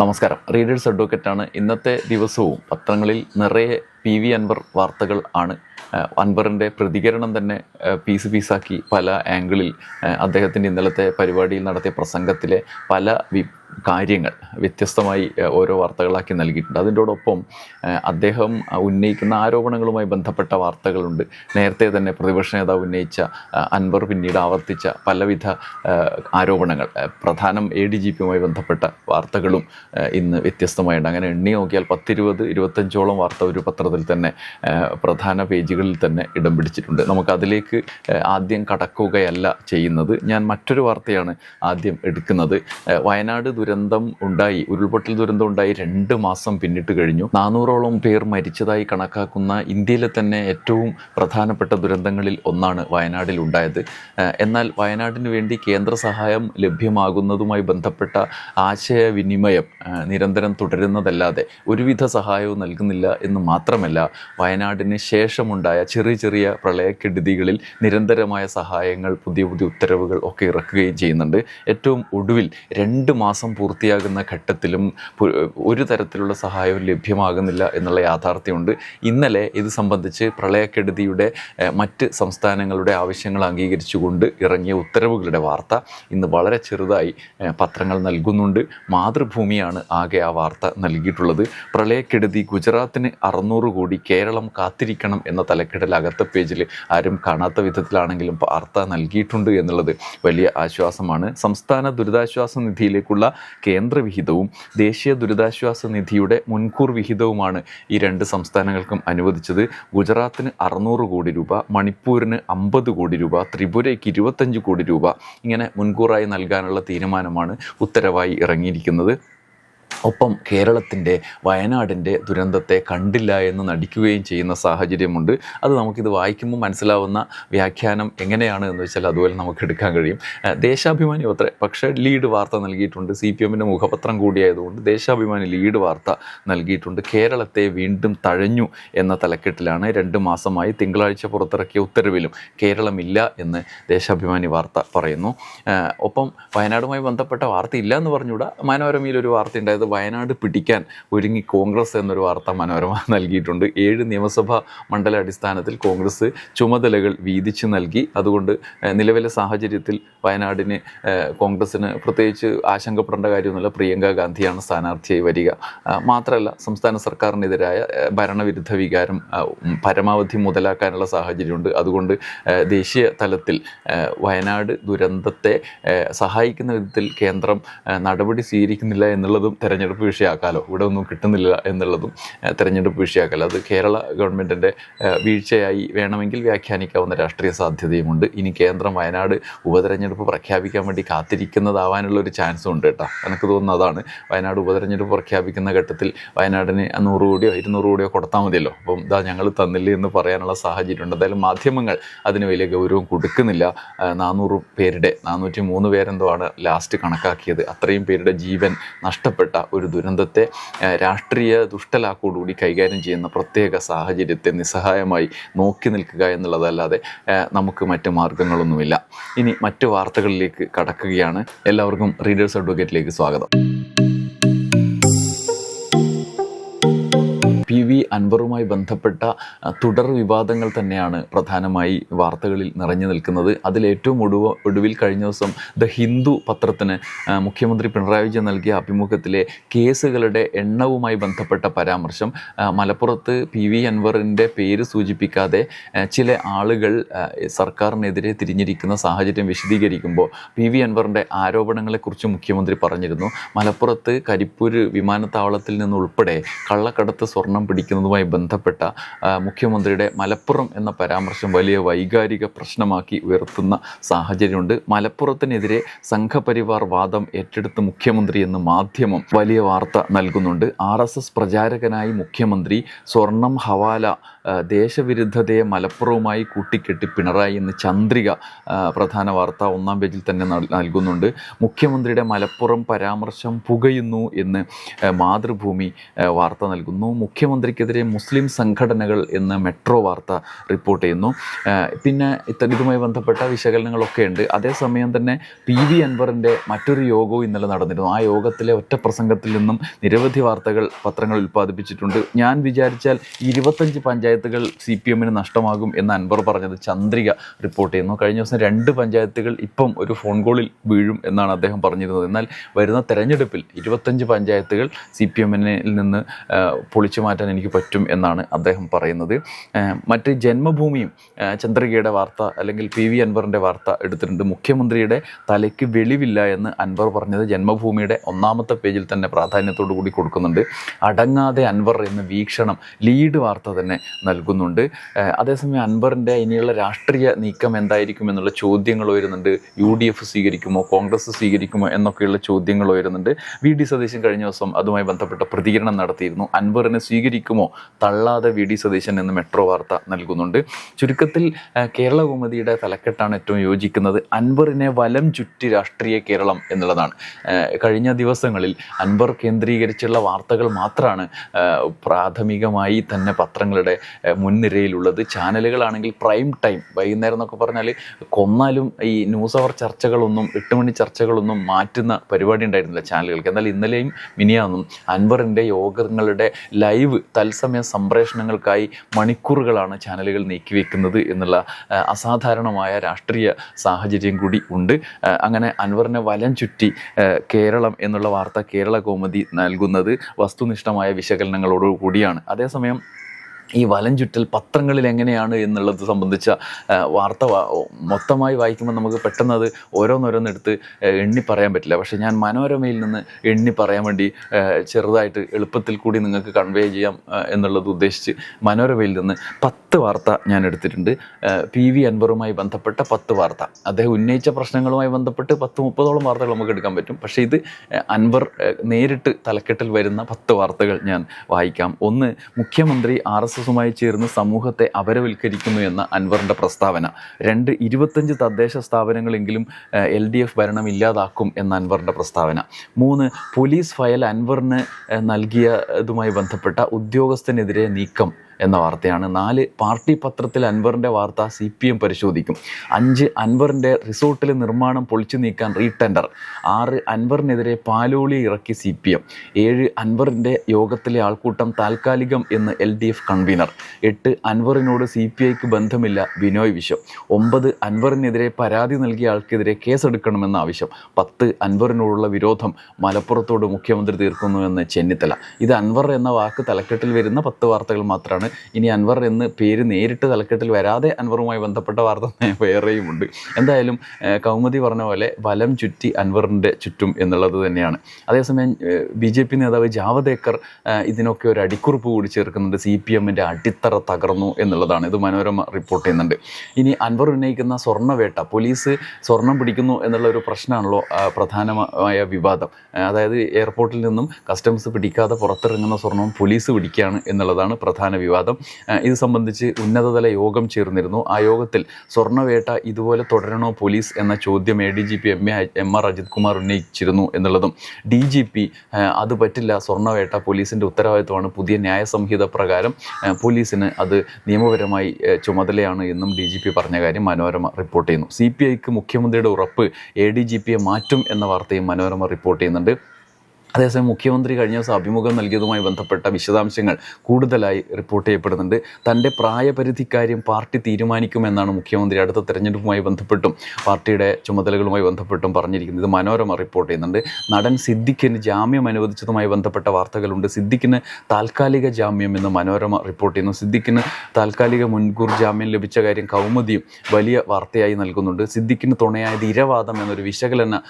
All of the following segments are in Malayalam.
നമസ്കാരം. റീഡേഴ്സ് അഡ്വക്കറ്റാണ് ഇന്നത്തെ ദിവസവും പത്രങ്ങളിൽ നിറയെ പി വി അൻവർ വാർത്തകൾ ആണ്. അൻവറിന്റെ പ്രതികരണം തന്നെ പീസ് പീസാക്കി പല ആംഗിളിൽ അദ്ദേഹത്തിന്റെ ഇന്നലത്തെ പരിപാടിയിൽ നടത്തിയ പ്രസംഗത്തിലെ പല കാര്യങ്ങൾ വ്യത്യസ്തമായി ഓരോ വാർത്തകളാക്കി നൽകിയിട്ടുണ്ട്. അതിന്റോടൊപ്പം അദ്ദേഹം ഉന്നയിക്കുന്ന ആരോപണങ്ങളുമായി ബന്ധപ്പെട്ട വാർത്തകളുണ്ട്. നേരത്തെ തന്നെ പ്രതിപക്ഷ നേതാവ് ഉന്നയിച്ച അൻവർ പിന്നീട് ആവർത്തിച്ച പലവിധ ആരോപണങ്ങൾ പ്രധാനം എ ഡി ജി പിയുമായി ബന്ധപ്പെട്ട വാർത്തകളും ഇന്ന് വ്യത്യസ്തമായുണ്ട് അങ്ങനെ എണ്ണി നോക്കിയാൽ പത്തിരുപത് ഇരുപത്തഞ്ചോളം വാർത്ത ഒരു പത്രത്തിൽ തന്നെ പ്രധാന പേജുകളിൽ തന്നെ ഇടം പിടിച്ചിട്ടുണ്ട്. നമുക്ക് അതിലേക്ക് ആദ്യം കടക്കുകയല്ല ചെയ്യുന്നത്. ഞാൻ മറ്റൊരു വാർത്തയാണ് ആദ്യം എടുക്കുന്നത്. വയനാട് ദുരന്തം ഉണ്ടായി ഉരുൾപൊട്ടൽ ദുരന്തം ഉണ്ടായി രണ്ട് മാസം പിന്നിട്ട് കഴിഞ്ഞു. നാനൂറോളം പേർ മരിച്ചതായി കണക്കാക്കുന്ന ഇന്ത്യയിലെ തന്നെ ഏറ്റവും പ്രധാനപ്പെട്ട ദുരന്തങ്ങളിൽ ഒന്നാണ് വയനാടിൽ ഉണ്ടായത്. എന്നാൽ വയനാടിന് വേണ്ടി കേന്ദ്ര സഹായം ലഭ്യമാകുന്നതുമായി ബന്ധപ്പെട്ട ആശയവിനിമയം നിരന്തരം തുടരുന്നതല്ലാതെ ഒരുവിധ സഹായവും നൽകുന്നില്ല എന്ന് മാത്രമല്ല വയനാടിന് ശേഷമുണ്ടായ ചെറിയ ചെറിയ പ്രളയക്കെടുതികളിൽ നിരന്തരമായ സഹായങ്ങൾ പുതിയ പുതിയ ഉത്തരവുകൾ ഒക്കെ ഇറക്കുകയും ചെയ്യുന്നുണ്ട്. ഏറ്റവും ഒടുവിൽ രണ്ട് മാസം പൂർത്തിയാകുന്ന ഘട്ടത്തിലും ഒരു തരത്തിലുള്ള സഹായവും ലഭ്യമാകുന്നില്ല എന്നുള്ള യാഥാർത്ഥ്യമുണ്ട്. ഇന്നലെ ഇത് സംബന്ധിച്ച് പ്രളയക്കെടുതിയുടെ മറ്റ് സംസ്ഥാനങ്ങളുടെ ആവശ്യങ്ങൾ അംഗീകരിച്ചുകൊണ്ട് ഇറങ്ങിയ ഉത്തരവുകളുടെ വാർത്ത ഇന്ന് വളരെ ചെറുതായി പത്രങ്ങൾ നൽകുന്നുണ്ട്. മാതൃഭൂമിയാണ് ആകെ ആ വാർത്ത നൽകിയിട്ടുള്ളത്. പ്രളയക്കെടുതി ഗുജറാത്തിന് അറുന്നൂറ് കോടി കേരളം കാത്തിരിക്കണം എന്ന തലക്കെട്ടിൽ അകത്ത പേജിൽ ആരും കാണാത്ത വിധത്തിലാണെങ്കിലും വാർത്ത നൽകിയിട്ടുണ്ട് എന്നുള്ളത് വലിയ ആശ്വാസമാണ്. സംസ്ഥാന ദുരിതാശ്വാസ നിധിയിലേക്കുള്ള കേന്ദ്ര വിഹിതവും ദേശീയ ദുരിതാശ്വാസ നിധിയുടെ മുൻകൂർ വിഹിതവുമാണ് ഈ രണ്ട് സംസ്ഥാനങ്ങൾക്കും അനുവദിച്ചത്. ഗുജറാത്തിന് അറുന്നൂറ് കോടി രൂപ മണിപ്പൂരിന് അമ്പത് കോടി രൂപ ത്രിപുരയ്ക്ക് ഇരുപത്തഞ്ച് കോടി രൂപ ഇങ്ങനെ മുൻകൂറായി നൽകാനുള്ള തീരുമാനമാണ് ഉത്തരവായി ഇറങ്ങിയിരിക്കുന്നത്. ഒപ്പം കേരളത്തിന്റെ വയനാടിന്റെ ദുരന്തത്തെ കണ്ടില്ല എന്ന് നടിക്കുകയും ചെയ്യുന്ന സാഹചര്യമുണ്ട്. അത് നമുക്കിത് വായിക്കുമ്പോൾ മനസ്സിലാവുന്ന വ്യാഖ്യാനം എങ്ങനെയാണ് എന്ന് വെച്ചാൽ അതുപോലെ നമുക്ക് എടുക്കാൻ കഴിയും. ദേശാഭിമാനി പത്ര പക്ഷേ ലീഡ് വാർത്ത നൽകിയിട്ടുണ്ട്. സി പി എമ്മിന്റെ മുഖപത്രം കൂടിയായതുകൊണ്ട് ദേശാഭിമാനി ലീഡ് വാർത്ത നൽകിയിട്ടുണ്ട്. കേരളത്തെ വീണ്ടും തഴഞ്ഞു എന്ന തലക്കെട്ടിലാണ് രണ്ട് മാസമായി തിങ്കളാഴ്ച പുറത്തിറക്കിയ ഉത്തരവിലും കേരളമില്ല എന്ന് ദേശാഭിമാനി വാർത്ത പറയുന്നു. ഒപ്പം വയനാടുമായി ബന്ധപ്പെട്ട വാർത്ത ഇല്ല എന്ന് പറഞ്ഞുകൂടാ? മനോരമയിൽ ഒരു വാർത്ത ഉണ്ടായത് വയനാട് പിടിക്കാൻ ഒരുങ്ങി കോൺഗ്രസ് എന്നൊരു വാർത്ത മനോരമ നൽകിയിട്ടുണ്ട്. ഏഴ് നിയമസഭാ മണ്ഡല അടിസ്ഥാനത്തിൽ കോൺഗ്രസ് ചുമതലകൾ വീതിച്ചു നൽകി. അതുകൊണ്ട് നിലവിലെ സാഹചര്യത്തിൽ വയനാടിന് കോൺഗ്രസ്സിന് പ്രത്യേകിച്ച് ആശങ്കപ്പെടേണ്ട കാര്യമൊന്നുമില്ല. പ്രിയങ്ക ഗാന്ധിയാണ് സ്ഥാനാർത്ഥിയായി വരിക. മാത്രമല്ല സംസ്ഥാന സർക്കാരിനെതിരായ ഭരണവിരുദ്ധ വികാരം പരമാവധി മുതലാക്കാനുള്ള സാഹചര്യമുണ്ട്. അതുകൊണ്ട് ദേശീയ തലത്തിൽ വയനാട് ദുരന്തത്തെ സഹായിക്കുന്ന വിധത്തിൽ കേന്ദ്രം നടപടി സ്വീകരിക്കുന്നില്ല എന്നുള്ളതും തെരഞ്ഞെടുപ്പ് വിഷയമാക്കാലോ ഇവിടെ ഒന്നും കിട്ടുന്നില്ല എന്നുള്ളതും തെരഞ്ഞെടുപ്പ് വിഷയമാക്കാലോ അത് കേരള ഗവൺമെന്റിന്റെ വീഴ്ചയായി വേണമെങ്കിൽ വ്യാഖ്യാനിക്കാവുന്ന രാഷ്ട്രീയ സാധ്യതയുമുണ്ട്. ഇനി കേന്ദ്രം വയനാട് ഉപതെരഞ്ഞെടുപ്പ് പ്രഖ്യാപിക്കാൻ വേണ്ടി കാത്തിരിക്കുന്നതാവാനുള്ള ഒരു ചാൻസും ഉണ്ട് കേട്ടോ. എനിക്ക് തോന്നുന്നു അതാണ്. വയനാട് ഉപതെരഞ്ഞെടുപ്പ് പ്രഖ്യാപിക്കുന്ന ഘട്ടത്തിൽ വയനാടിന് നൂറ് കോടിയോ ഇരുന്നൂറ് കോടിയോ കൊടുത്താൽ മതിയല്ലോ. അപ്പം ഇതാ ഞങ്ങൾ തന്നില്ല എന്ന് പറയാനുള്ള സാഹചര്യം ഉണ്ട് എന്തായാലും മാധ്യമങ്ങൾ അതിന് വലിയ ഗൗരവം കൊടുക്കുന്നില്ല. നാനൂറ് പേരുടെ നാനൂറ്റി മൂന്ന് പേരെന്തോ ആണ് ലാസ്റ്റ് കണക്കാക്കിയത്. അത്രയും പേരുടെ ജീവൻ നഷ്ടപ്പെട്ട ഒരു ദുരന്തത്തെ രാഷ്ട്രീയ ദുഷ്ടലാക്കോടുകൂടി കൈകാര്യം ചെയ്യുന്ന പ്രത്യേക സാഹചര്യത്തെ നിസ്സഹായമായി നോക്കി നിൽക്കുക എന്നുള്ളതല്ലാതെ നമുക്ക് മറ്റ് മാർഗങ്ങളൊന്നുമില്ല. ഇനി മറ്റ് വാർത്തകളിലേക്ക് കടക്കുകയാണ്. എല്ലാവർക്കും റീഡേഴ്സ് അഡ്വക്കേറ്റിലേക്ക് സ്വാഗതം. അൻവറുമായി ബന്ധപ്പെട്ട തുടർ വിവാദങ്ങൾ തന്നെയാണ് പ്രധാനമായി വാർത്തകളിൽ നിറഞ്ഞു നിൽക്കുന്നത്. അതിൽ ഏറ്റവും ഒടുവ ഒടുവിൽ കഴിഞ്ഞ ദിവസം ദ ഹിന്ദു പത്രത്തിന് മുഖ്യമന്ത്രി പിണറായി വിജയൻ നൽകിയ അഭിമുഖത്തിലെ കേസുകളുടെ എണ്ണവുമായി ബന്ധപ്പെട്ട പരാമർശം മലപ്പുറത്ത് പി വി അൻവറിന്റെ പേര് സൂചിപ്പിക്കാതെ ചില ആളുകൾ സർക്കാരിനെതിരെ തിരിഞ്ഞിരിക്കുന്ന സാഹചര്യം വിശദീകരിക്കുമ്പോൾ പി വി അൻവറിന്റെ ആരോപണങ്ങളെക്കുറിച്ച് മുഖ്യമന്ത്രി പറഞ്ഞിരുന്നു. മലപ്പുറത്ത് കരിപ്പൂർ വിമാനത്താവളത്തിൽ നിന്നുൾപ്പെടെ കള്ളക്കടത്ത് സ്വർണം പിടിക്കുന്നതുമായി ബന്ധപ്പെട്ട മുഖ്യമന്ത്രിയുടെ മലപ്പുറം എന്ന പരാമർശം വലിയ വൈകാരിക പ്രശ്നമാക്കി ഉയർത്തുന്ന സാഹചര്യമുണ്ട്. മലപ്പുറത്തിനെതിരെ സംഘപരിവാർ വാദം ഏറ്റെടുത്ത് മുഖ്യമന്ത്രി എന്ന് മാധ്യമം വലിയ വാർത്ത നൽകുന്നുണ്ട്. ആർ എസ് എസ് പ്രചാരകനായി മുഖ്യമന്ത്രി സ്വർണം ഹവാല ദേശവിരുദ്ധതയെ മലപ്പുറവുമായി കൂട്ടിക്കെട്ടി പിണറായി എന്ന് ചന്ദ്രിക പ്രധാന വാർത്ത ഒന്നാം പേജിൽ തന്നെ നൽ- നൽകുന്നുണ്ട്. മുഖ്യമന്ത്രിയുടെ മലപ്പുറം പരാമർശം പുകയുന്നു എന്ന് മാതൃഭൂമി വാർത്ത നൽകുന്നു. മുഖ്യമന്ത്രിക്ക് മുഖ്യമന്ത്രിക്കെതിരെ മുസ്ലിം സംഘടനകൾ എന്ന് മെട്രോ വാർത്ത റിപ്പോർട്ട് ചെയ്യുന്നു. പിന്നെ ഇതുമായി ബന്ധപ്പെട്ട വിശകലനങ്ങളൊക്കെ ഉണ്ട്. അതേസമയം തന്നെ പി വി അൻവറിന്റെ മറ്റൊരു യോഗവും ഇന്നലെ നടന്നിരുന്നു. ആ യോഗത്തിലെ ഒറ്റ പ്രസംഗത്തിൽ നിന്നും നിരവധി വാർത്തകൾ പത്രങ്ങൾ ഉൽപ്പാദിപ്പിച്ചിട്ടുണ്ട്. ഞാൻ വിചാരിച്ചാൽ ഇരുപത്തഞ്ച് പഞ്ചായത്തുകൾ സി പി എമ്മിന് നഷ്ടമാകും എന്ന് അൻവർ പറഞ്ഞത് ചന്ദ്രിക റിപ്പോർട്ട് ചെയ്യുന്നു. കഴിഞ്ഞ ദിവസം രണ്ട് പഞ്ചായത്തുകൾ ഇപ്പം ഒരു ഫോൺ കോളിൽ വീഴും എന്നാണ് അദ്ദേഹം പറഞ്ഞിരുന്നത്. എന്നാൽ വരുന്ന തെരഞ്ഞെടുപ്പിൽ ഇരുപത്തഞ്ച് പഞ്ചായത്തുകൾ സി പി എമ്മിനിൽ നിന്ന് പൊളിച്ചു മാറ്റാൻ എനിക്ക് പറ്റും എന്നാണ് അദ്ദേഹം പറയുന്നത്. മറ്റ് ജന്മഭൂമിയും ചന്ദ്രികയുടെ വാർത്ത അല്ലെങ്കിൽ പി വി അൻവറിന്റെ വാർത്ത എടുത്തിട്ടുണ്ട്. മുഖ്യമന്ത്രിയുടെ തലയ്ക്ക് വെളിവില്ല എന്ന് അൻവർ പറഞ്ഞത് ജന്മഭൂമിയുടെ ഒന്നാമത്തെ പേജിൽ തന്നെ പ്രാധാന്യത്തോടു കൂടി കൊടുക്കുന്നുണ്ട്. അടങ്ങാതെ അൻവർ എന്ന വീക്ഷണം ലീഡ് വാർത്ത തന്നെ നൽകുന്നുണ്ട്. അതേസമയം അൻവറിന്റെ ഇനിയുള്ള രാഷ്ട്രീയ നീക്കം എന്തായിരിക്കും എന്നുള്ള ചോദ്യങ്ങൾ വരുന്നുണ്ട് യു ഡി എഫ് സ്വീകരിക്കുമോ? കോൺഗ്രസ് സ്വീകരിക്കുമോ? എന്നൊക്കെയുള്ള ചോദ്യങ്ങൾ വരുന്നുണ്ട് വി ഡി സതീശൻ കഴിഞ്ഞ ദിവസം അതുമായി ബന്ധപ്പെട്ട പ്രതികരണം നടത്തിയിരുന്നു. അൻവറിനെ സ്വീകരിക്കുമോ തള്ളാതെ വി ഡി സതീശൻ എന്ന് മെട്രോ വാർത്ത നൽകുന്നുണ്ട്. ചുരുക്കത്തിൽ കേരള തലക്കെട്ടാണ് ഏറ്റവും യോജിക്കുന്നത്. അൻവറിനെ വലം ചുറ്റി രാഷ്ട്രീയ കേരളം എന്നുള്ളതാണ്. കഴിഞ്ഞ ദിവസങ്ങളിൽ അൻവർ കേന്ദ്രീകരിച്ചുള്ള വാർത്തകൾ മാത്രമാണ് പ്രാഥമികമായി തന്നെ പത്രങ്ങളുടെ മുൻനിരയിലുള്ളത്. ചാനലുകളാണെങ്കിൽ പ്രൈം ടൈം വൈകുന്നേരം എന്നൊക്കെ പറഞ്ഞാൽ കൊന്നാലും ഈ ന്യൂസ് അവർ ചർച്ചകളൊന്നും എട്ട് മണി ചർച്ചകളൊന്നും മാറ്റുന്ന പരിപാടി ഉണ്ടായിരുന്നില്ല ചാനലുകൾക്ക്. എന്നാൽ ഇന്നലെയും മിനിയാന്നും അൻവറിന്റെ യോഗങ്ങളുടെ ലൈവ് തത്സമയ സംപ്രേഷണങ്ങൾക്കായി മണിക്കൂറുകളാണ് ചാനലുകൾ നീക്കിവെക്കുന്നത് എന്നുള്ള അസാധാരണമായ രാഷ്ട്രീയ സാഹചര്യം കൂടി ഉണ്ട്. അങ്ങനെ അൻവറിനെ വലം ചുറ്റി കേരളം എന്നുള്ള വാർത്ത കേരള കോമതി നൽകുന്നത് വസ്തുനിഷ്ഠമായ വിശകലനങ്ങളോടു കൂടിയാണ് അതേസമയം ഈ വലം ചുറ്റൽ പത്രങ്ങളിൽ എങ്ങനെയാണ് എന്നുള്ളത് സംബന്ധിച്ച വാർത്ത മൊത്തമായി വായിക്കുമ്പോൾ നമുക്ക് പെട്ടെന്ന് അത് ഓരോന്നോരോന്നെടുത്ത് എണ്ണി പറയാൻ പറ്റില്ല. പക്ഷേ ഞാൻ മനോരമയിൽ നിന്ന് എണ്ണി പറയാൻ വേണ്ടി ചെറുതായിട്ട് എളുപ്പത്തിൽ കൂടി നിങ്ങൾക്ക് കൺവേ ചെയ്യാം എന്നുള്ളത് ഉദ്ദേശിച്ച് മനോരമയിൽ നിന്ന് പത്ത് വാർത്ത ഞാൻ എടുത്തിട്ടുണ്ട്. പി വി അൻവറുമായി ബന്ധപ്പെട്ട പത്ത് വാർത്ത. അദ്ദേഹം ഉന്നയിച്ച പ്രശ്നങ്ങളുമായി ബന്ധപ്പെട്ട് പത്ത് മുപ്പതോളം വാർത്തകൾ നമുക്ക് എടുക്കാൻ പറ്റും. പക്ഷേ ഇത് അൻവർ നേരിട്ട് തലക്കെട്ടിൽ വരുന്ന പത്ത് വാർത്തകൾ ഞാൻ വായിക്കാം. ഒന്ന് മുഖ്യമന്ത്രി ആർ എസ് എസുമായി ചേർന്ന് സമൂഹത്തെ അപരവൽക്കരിക്കുന്നു എന്ന അൻവറിന്റെ പ്രസ്താവന. രണ്ട് ഇരുപത്തഞ്ച് തദ്ദേശ സ്ഥാപനങ്ങളെങ്കിലും എൽ ഡി എഫ് ഭരണം ഇല്ലാതാക്കും എന്ന അൻവറിന്റെ പ്രസ്താവന. മൂന്ന് പോലീസ് ഫയൽ അൻവറിന് നൽകിയതുമായി ബന്ധപ്പെട്ട ഉദ്യോഗസ്ഥനെതിരെ നീക്കം. എന്ന വാർത്തയാണ്. നാല് പാർട്ടി പത്രത്തിൽ അൻവറിന്റെ വാർത്ത സി പി എം പരിശോധിക്കും. അഞ്ച് അൻവറിന്റെ റിസോർട്ടിലെ നിർമ്മാണം പൊളിച്ചു നീക്കാൻ റീടെൻഡർ. ആറ് അൻവറിനെതിരെ പാലോളി ഇറക്കി സി പി എം ഏഴ് അൻവറിന്റെ യോഗത്തിലെ ആൾക്കൂട്ടം താൽക്കാലികം എന്ന് എൽ ഡി എഫ് കൺവീനർ. എട്ട് അൻവറിനോട് സി പി ഐക്ക് ബന്ധമില്ല ബിനോയ് വിശ്വം. ഒമ്പത് അൻവറിനെതിരെ പരാതി നൽകിയ ആൾക്കെതിരെ കേസെടുക്കണമെന്ന ആവശ്യം. പത്ത് അൻവറിനോടുള്ള വിരോധം മലപ്പുറത്തോട് മുഖ്യമന്ത്രി തീർക്കുന്നു എന്ന് ചെന്നിത്തല. ഇത് അൻവർ എന്ന വാക്ക് തലക്കെട്ടിൽ വരുന്ന പത്ത് വാർത്തകൾ മാത്രമാണ് ഇനി അൻവർ എന്ന് പേര് നേരിട്ട് തലക്കെട്ടിൽ വരാതെ അൻവറുമായി ബന്ധപ്പെട്ട വാർത്ത വേറെയും ഉണ്ട് എന്തായാലും കൗമുദി പറഞ്ഞ പോലെ വലം ചുറ്റി അൻവറിന്റെ ചുറ്റും എന്നുള്ളത് തന്നെയാണ്. അതേസമയം ബി ജെ പി നേതാവ് ജാവദേക്കർ ഇതിനൊക്കെ ഒരു അടിക്കുറിപ്പ് കൂടി ചേർക്കുന്നുണ്ട്. സി പി എമ്മിന്റെ അടിത്തറ തകർന്നു എന്നുള്ളതാണ്. ഇത് മനോരമ റിപ്പോർട്ട് ചെയ്യുന്നുണ്ട്. ഇനി അൻവർ ഉന്നയിക്കുന്ന സ്വർണവേട്ട പോലീസ് സ്വർണം പിടിക്കുന്നു എന്നുള്ള ഒരു പ്രശ്നമാണല്ലോ പ്രധാനമായ വിവാദം. അതായത് എയർപോർട്ടിൽ നിന്നും കസ്റ്റംസ് പിടിക്കാതെ പുറത്തിറങ്ങുന്ന സ്വർണം പോലീസ് പിടിക്കുകയാണ് എന്നുള്ളതാണ് പ്രധാന വിവാദം. ആ, ഇത് സംബന്ധിച്ച് ഉന്നതതല യോഗം ചേർന്നിരുന്നു. ആ യോഗത്തിൽ സ്വർണവേട്ട ഇതുപോലെ തുടരണോ പോലീസ് എന്ന ചോദ്യം A D G P M A M R Ajith Kumar ഉന്നയിച്ചിരുന്നു എന്നുള്ളതും ഡി ജി പി അത് പറ്റില്ല സ്വർണവേട്ട പോലീസിന്റെ ഉത്തരവാദിത്വമാണ് പുതിയ ന്യായ സംഹിത പ്രകാരം പോലീസിന് അത് നിയമപരമായി ചുമതലയാണ് എന്നും ഡി ജി പി പറഞ്ഞ കാര്യം മനോരമ റിപ്പോർട്ട് ചെയ്യുന്നു. സി പി ഐക്ക് മുഖ്യമന്ത്രിയുടെ ഉറപ്പ് എ ഡി ജി പിയെ മാറ്റും എന്ന വാർത്തയും മനോരമ റിപ്പോർട്ട് ചെയ്യുന്നുണ്ട്. അതേസമയം മുഖ്യമന്ത്രി കഴിഞ്ഞ ദിവസം അഭിമുഖം നൽകിയതുമായി ബന്ധപ്പെട്ട വിശദാംശങ്ങൾ കൂടുതലായി റിപ്പോർട്ട് ചെയ്യപ്പെടുന്നുണ്ട്. തന്റെ പ്രായപരിധി കാര്യം പാർട്ടി തീരുമാനിക്കുമെന്നാണ് മുഖ്യമന്ത്രി അടുത്ത തെരഞ്ഞെടുപ്പുമായി ബന്ധപ്പെട്ടും പാർട്ടിയുടെ ചുമതലകളുമായി ബന്ധപ്പെട്ടും പറഞ്ഞിരിക്കുന്നത്. മനോരമ റിപ്പോർട്ട് ചെയ്യുന്നുണ്ട്. നടൻ സിദ്ദിഖിന് ജാമ്യം അനുവദിച്ചതുമായി ബന്ധപ്പെട്ട വാർത്തകളുണ്ട്. സിദ്ദിഖിന് താൽക്കാലിക ജാമ്യം എന്ന് മനോരമ റിപ്പോർട്ട് ചെയ്യുന്നു. സിദ്ദിഖിന് താൽക്കാലിക മുൻകൂർ ജാമ്യം ലഭിച്ച കാര്യം കൗമുദിയും വലിയ വാർത്തയായി നൽകുന്നുണ്ട്. സിദ്ദിഖിന് തുണയായത് ഇരവാദം എന്നൊരു വിശകലന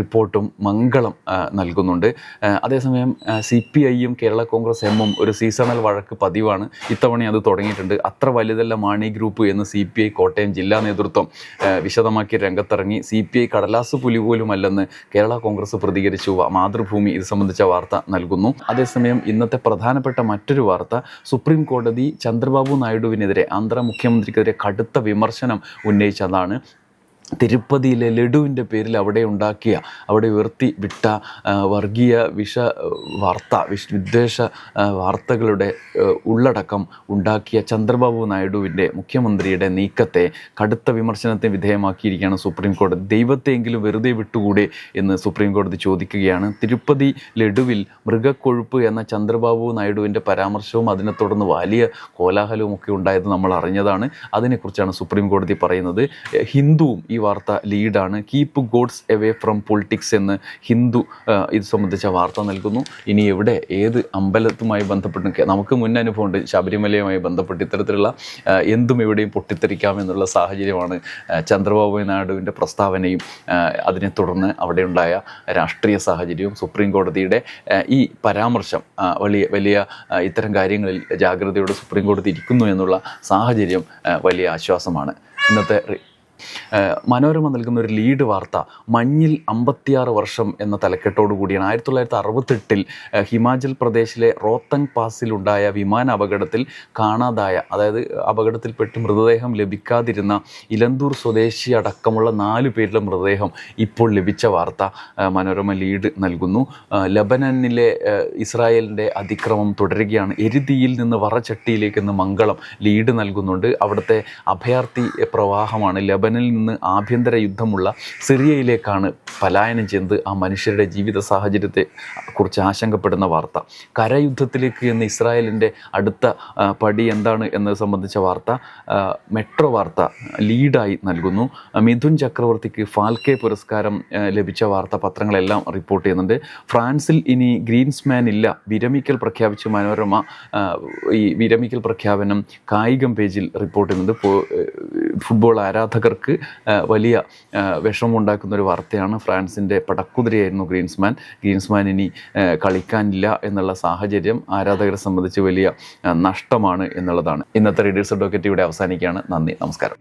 റിപ്പോർട്ടും മംഗളം നൽകുന്നുണ്ട്. ആ, അതേസമയം സി പി ഐയും കേരള കോൺഗ്രസ് എമ്മും ഒരു സീസണൽ വഴക്ക് പതിവാണ്. ഇത്തവണ അത് തുടങ്ങിയിട്ടുണ്ട്. അത്ര വലുതല്ല മാണി ഗ്രൂപ്പ് എന്ന് സി പി ഐ കോട്ടയം ജില്ലാ നേതൃത്വം വിശദമാക്കി രംഗത്തിറങ്ങി. സി പി ഐ കടലാസ് പുലി പോലുമല്ലെന്ന് കേരള കോൺഗ്രസ് പ്രതികരിച്ചു. മാതൃഭൂമി ഇത് സംബന്ധിച്ച വാർത്ത നൽകുന്നു. അതേസമയം ഇന്നത്തെ പ്രധാനപ്പെട്ട മറ്റൊരു വാർത്ത സുപ്രീം കോടതി ചന്ദ്രബാബു നായിഡുവിനെതിരെ ആന്ധ്ര മുഖ്യമന്ത്രിക്കെതിരെ കടുത്ത വിമർശനം ഉന്നയിച്ചതാണ്. തിരുപ്പതിയിലെ ലഡുവിന്റെ പേരിൽ അവിടെ ഉണ്ടാക്കിയ അവിടെ ഉയർത്തി വിട്ട വർഗീയ വിഷ വാർത്ത വിഷ വിദ്വേഷ വാർത്തകളുടെ ഉള്ളടക്കം ഉണ്ടാക്കിയ ചന്ദ്രബാബു നായിഡുവിന്റെ മുഖ്യമന്ത്രിയുടെ നീക്കത്തെ കടുത്ത വിമർശനത്തെ വിധേയമാക്കിയിരിക്കുകയാണ് സുപ്രീം കോടതി. ദൈവത്തെയെങ്കിലും വെറുതെ വിട്ടുകൂടെ എന്ന് സുപ്രീം കോടതി ചോദിക്കുകയാണ്. തിരുപ്പതി ലഡുവിൽ മൃഗക്കൊഴുപ്പ് എന്ന ചന്ദ്രബാബു നായിഡുവിന്റെ പരാമർശവും അതിനെ തുടർന്ന് വലിയ കോലാഹലവും ഒക്കെ ഉണ്ടായത് നമ്മൾ അറിഞ്ഞതാണ്. അതിനെക്കുറിച്ചാണ് സുപ്രീം കോടതി പറയുന്നത്. ഹിന്ദുവും വാർത്ത ലീഡാണ്. Keep gods away from politics എന്ന് ഹിന്ദു ഇത് സംബന്ധിച്ച വാർത്ത നൽകുന്നു. ഇനി എവിടെ ഏത് അമ്പലത്തുമായി ബന്ധപ്പെട്ട് നമുക്ക് മുൻ അനുഭവമുണ്ട് ശബരിമലയുമായി ബന്ധപ്പെട്ട് ഇത്തരത്തിലുള്ള എന്തും എവിടെയും പൊട്ടിത്തെറിക്കാം എന്നുള്ള സാഹചര്യമാണ് ചന്ദ്രബാബു നായിഡുവിന്റെ പ്രസ്താവനയും അതിനെ തുടർന്ന് അവിടെ ഉണ്ടായ രാഷ്ട്രീയ സാഹചര്യവും സുപ്രീം കോടതിയുടെ ഈ പരാമർശം വലിയ വലിയ ഇത്തരം കാര്യങ്ങളിൽ ജാഗ്രതയോടെ സുപ്രീം കോടതി ഇരിക്കുന്നു എന്നുള്ള സാഹചര്യം വലിയ ആശ്വാസമാണ്. ഇന്നത്തെ മനോരമ നൽകുന്ന ഒരു ലീഡ് വാർത്ത മഞ്ഞിൽ അമ്പത്തിയാറ് വർഷം എന്ന തലക്കെട്ടോടു കൂടിയാണ്. ആയിരത്തി തൊള്ളായിരത്തി അറുപത്തെട്ടിൽ ഹിമാചൽ പ്രദേശിലെ റോത്തങ് പാസിലുണ്ടായ വിമാന അപകടത്തിൽ കാണാതായ അതായത് അപകടത്തിൽപ്പെട്ട് മൃതദേഹം ലഭിക്കാതിരുന്ന ഇലന്തൂർ സ്വദേശി അടക്കമുള്ള നാല് പേരുടെ മൃതദേഹം ഇപ്പോൾ ലഭിച്ച വാർത്ത മനോരമ ലീഡ് നൽകുന്നു. ലബനനിലെ ഇസ്രായേലിന്റെ അതിക്രമം തുടരുകയാണ്. എരുതിയിൽ നിന്ന് വറചട്ടിയിലേക്ക് നിന്ന് മംഗളം ലീഡ് നൽകുന്നുണ്ട്. അവിടുത്തെ അഭയാർത്ഥി പ്രവാഹമാണ് ലബനിൽ നിന്ന് ആഭ്യന്തര യുദ്ധമുള്ള സിറിയയിലേക്കാണ് പലായനം ചെയ്യുന്നത് ആ മനുഷ്യരുടെ ജീവിത സാഹചര്യത്തെ കുറിച്ച് ആശങ്കപ്പെടുന്ന വാർത്ത. കരയുദ്ധത്തിലേക്ക് എന്ന് ഇസ്രായേലിന്റെ അടുത്ത പടി എന്താണ് എന്നത് സംബന്ധിച്ച വാർത്ത മെട്രോ വാർത്ത ലീഡായി നൽകുന്നു. മിഥുൻ ചക്രവർത്തിക്ക് ഫാൽക്കെ പുരസ്കാരം ലഭിച്ച വാർത്ത പത്രങ്ങളെല്ലാം റിപ്പോർട്ട് ചെയ്യുന്നുണ്ട്. ഫ്രാൻസിൽ ഇനി ഗ്രീൻസ്മാൻ ഇല്ല. വിരമിക്കൽ പ്രഖ്യാപിച്ച മനോരമ ഈ വിരമിക്കൽ പ്രഖ്യാപനം കായികം പേജിൽ റിപ്പോർട്ട് ചെയ്യുന്നുണ്ട്. ഫുട്ബോൾ ആരാധകർക്ക് വലിയ വിഷമമുണ്ടാക്കുന്ന ഒരു വാർത്തയാണ് ഫ്രാൻസിന്റെ പടക്കുതിരയായിരുന്നു ഗ്രീൻസ്മാൻ. ഗ്രീൻസ്മാൻ ഇനി കളിക്കാനില്ല എന്നുള്ള സാഹചര്യം ആരാധകരെ സംബന്ധിച്ച് വലിയ നഷ്ടമാണ് എന്നുള്ളതാണ്. ഇന്നത്തെ റീഡേഴ്സ് അഡ്വക്കേറ്റ് ഇവിടെ അവസാനിക്കുകയാണ്. നന്ദി നമസ്കാരം.